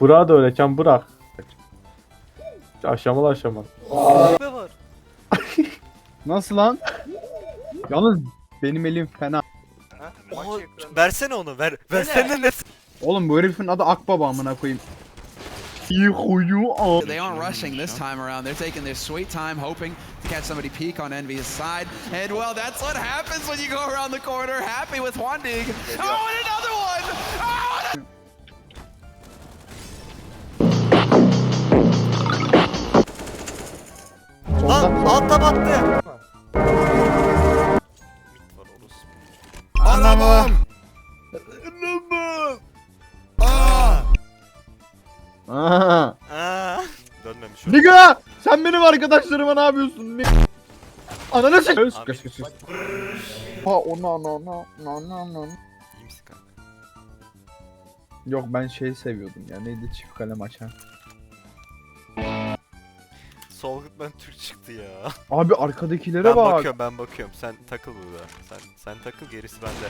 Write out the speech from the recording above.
Burak'ı da öyle can bırak. Aşamalı aşamalı. Ne var? Nasıl lan? Yalnız benim elim fena. Ha? Oha, versene onu ver. Versene ne? Oğlum bu herifin adı Akbaba amına koyayım. İyi huyu al. They aren't rushing this time around. They're taking their sweet time, hoping to catch somebody peek on Envy's side. And well, that's what happens when you go around the corner. Happy with one dig. Oh, and another Lan altta battı. Orası. Anamım! Aa! Aa. Aa! Dönmemiş. Niga! Sen benim arkadaşlarıma ne yapıyorsun? Ananı sik. Kaç kaç kaç. Ha ona ona ona ona ona. iyi misin kanka? Yok ben şeyi seviyordum ya neydi çift kalem açan. Solgutman Türk çıktı ya. Abi arkadakilere Ben bak. bakıyorum ben bakıyorum. Sen takıl burada. Sen sen takıl gerisi bende.